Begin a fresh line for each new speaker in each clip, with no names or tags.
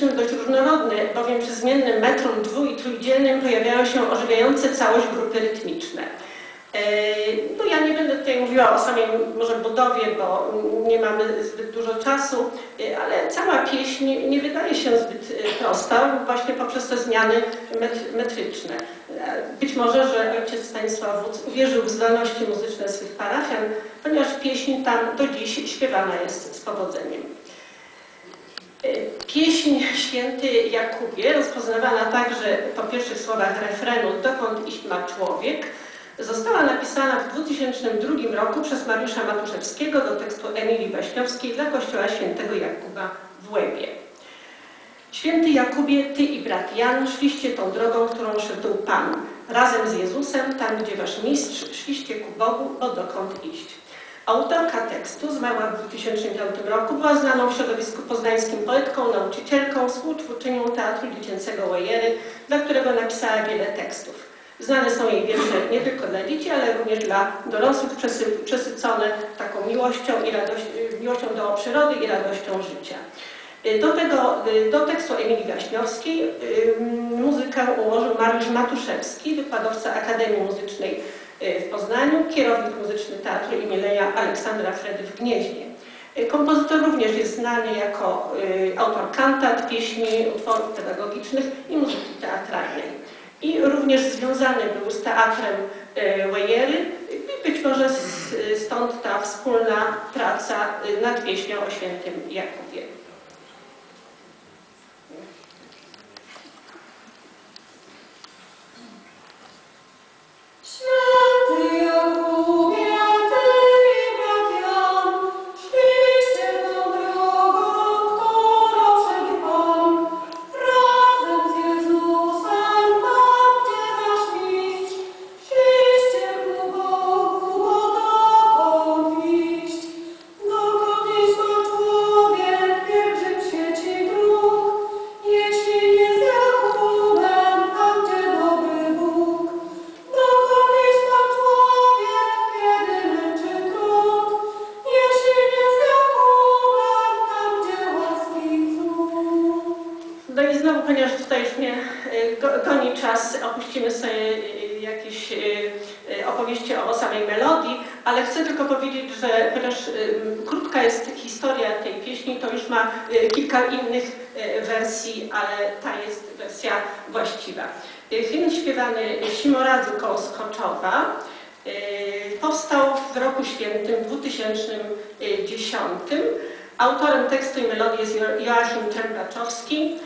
rytmicznym dość różnorodny, bowiem przy zmiennym metrum dwu- i trójdzielnym pojawiają się ożywiające całość grupy rytmiczne. E, No ja nie będę tutaj mówiła o samej może budowie, bo nie mamy zbyt dużo czasu, e, ale cała pieśń nie wydaje się zbyt e, prosta właśnie poprzez te zmiany met- metryczne. Być może, że ojciec Stanisław Wódz uwierzył w zdolności muzyczne swych parafian, ponieważ pieśń tam do dziś śpiewana jest z powodzeniem. E, Pieśń Święty Jakubie, rozpoznawana także po pierwszych słowach refrenu Dokąd iść ma człowiek, została napisana w 2002 roku przez Mariusza Matuszewskiego do tekstu Emilii Waśniowskiej dla Kościoła Świętego Jakuba w Łebie. Święty Jakubie, Ty i brat Jan szliście tą drogą, którą szedł Pan. Razem z Jezusem, tam gdzie Wasz mistrz, szliście ku Bogu, bo dokąd iść. Autorka tekstu zmarła w 2005 roku, była znaną w środowisku poznańskim poetką, nauczycielką, współtwórczynią Teatru Dziecięcego Łajery, dla którego napisała wiele tekstów. Znane są jej wiersze nie tylko dla dzieci, ale również dla dorosłych, przesy- przesycone taką miłością, i miłością do przyrody i radością życia. Do, tego, do tekstu Emilii Waśniowskiej ym, muzykę ułożył Mariusz Matuszewski, wykładowca Akademii Muzycznej w Poznaniu, kierownik muzyczny Teatru imienia Aleksandra Fredy w Gnieźnie. Y, Kompozytor również jest znany jako y, autor kantat, pieśni, utworów pedagogicznych i muzyki teatralnej. I również związany był z teatrem y, Wejery i być może stąd ta wspólna praca y, nad pieśnią o świętym Jakubie. Ponieważ tutaj już mnie y, go- goni czas, opuścimy sobie y, jakieś y, opowieści o samej melodii, ale chcę tylko powiedzieć, że ponieważ krótka jest historia tej pieśni, to już ma kilka innych wersji, ale ta jest wersja właściwa. Hymn śpiewany Simoradzy koło Skoczowa powstał w roku świętym 2010. Autorem tekstu i melodii jest Jo- Joachim Trębaczowski,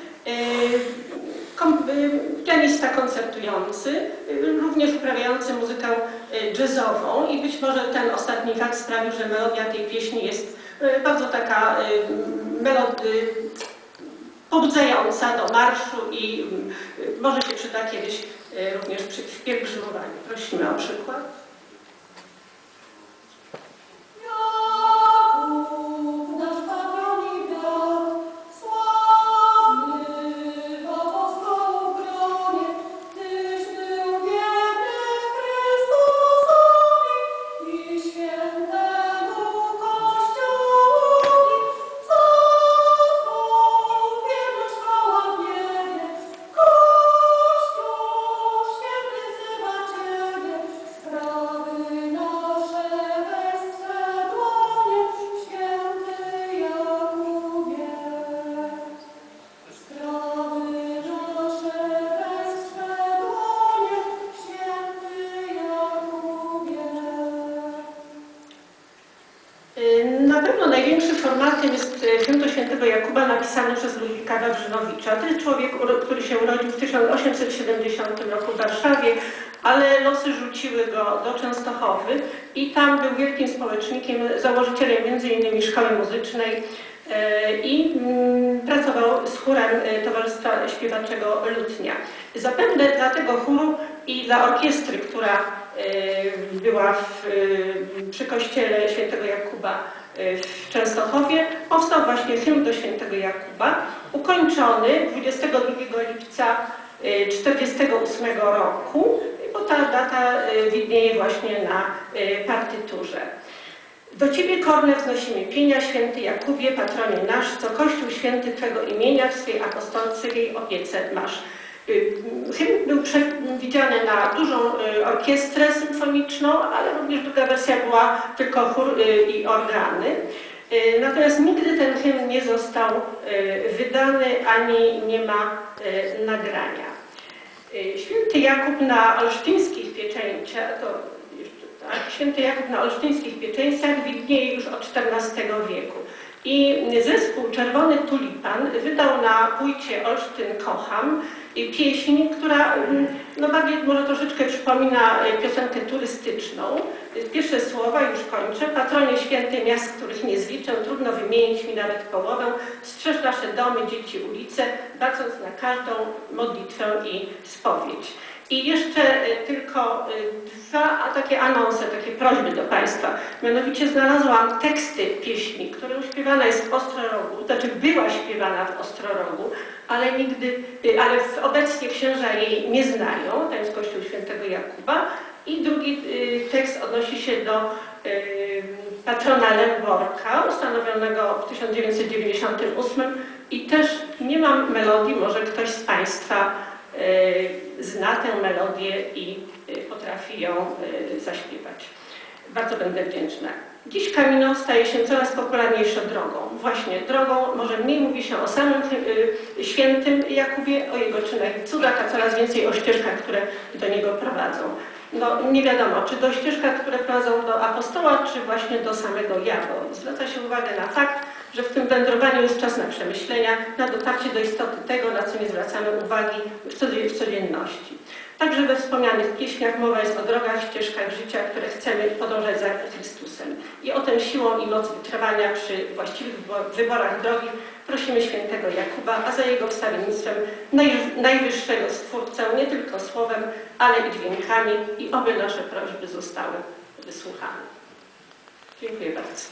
pianista koncertujący, yy, również uprawiający muzykę jazzową i być może ten ostatni fakt sprawił, że melodia tej pieśni jest bardzo taka melody, pobudzająca do marszu i może się przyda kiedyś również przy, pielgrzymowaniu. Prosimy o przykład. Pewno największym formatem jest hymn do świętego Jakuba napisany przez Ludwika Wawrzynowicza. To jest człowiek, który się urodził w 1870 roku w Warszawie, ale losy rzuciły go do Częstochowy i tam był wielkim społecznikiem, założycielem m.in. Szkoły Muzycznej y, i mm, pracował z chórem y, Towarzystwa Śpiewaczego Lutnia. Zapewne dla tego chóru i dla orkiestry, która była w, przy kościele świętego Jakuba w Częstochowie, powstał właśnie hymn do świętego Jakuba, ukończony 22 lipca y, 48 roku, bo ta data y, widnieje właśnie na y, partyturze. Do Ciebie korne wznosimy pienia, święty Jakubie, patronie nasz, co Kościół święty Twego imienia w swej apostolskiej opiece masz. Y, Hymn był przewidziany na dużą y, orkiestrę symfoniczną, ale również druga wersja była tylko chór y, i organy. Natomiast nigdy ten hymn nie został wydany ani nie ma nagrania. Święty Jakub na olsztyńskich pieczęciach, to jeszcze tak, święty Jakub na olsztyńskich pieczeństwach widnieje już od XIV wieku. I zespół Czerwony Tulipan wydał na płycie Olsztyn Kocham pieśń, która mm, no może troszeczkę przypomina y, piosenkę turystyczną. Pierwsze słowa, już kończę. Patronie święte miast, których nie zliczę, trudno wymienić mi nawet połowę. Strzeż nasze domy, dzieci, ulice, bacząc na każdą modlitwę i spowiedź. I jeszcze y, tylko y, dwa takie anonse, takie prośby do Państwa. Mianowicie znalazłam teksty pieśni, która śpiewana jest w Ostrorogu, znaczy była śpiewana w Ostrorogu, ale nigdy, y, ale obecnie księża jej nie znają, to jest Kościół Świętego Jakuba. I drugi tekst odnosi się do patrona Lęborka, ustanowionego w 1998 i też nie mam melodii, może ktoś z Państwa zna tę melodię i y, potrafi ją y, zaśpiewać. Bardzo będę wdzięczna. Dziś Camino staje się coraz popularniejszą drogą. Właśnie drogą, może mniej mówi się o samym y, świętym Jakubie, o jego czynach i cudach, a coraz więcej o ścieżkach, które do niego prowadzą. No nie wiadomo, czy do ścieżkach, które prowadzą do apostoła, czy właśnie do samego ja, bo zwraca się uwagę na fakt, że w tym wędrowaniu jest czas na przemyślenia, na dotarcie do istoty tego, na co nie zwracamy uwagi w codzie- w codzienności. Także we wspomnianych pieśniach mowa jest o drogach, ścieżkach życia, które chcemy podążać za Chrystusem. I o tę siłą i moc wytrwania przy właściwych wybo- wyborach drogi prosimy świętego Jakuba, a za jego wstawiennictwem naj- najwyższego Stwórcę nie tylko słowem, ale i dźwiękami i oby nasze prośby zostały wysłuchane. Dziękuję bardzo.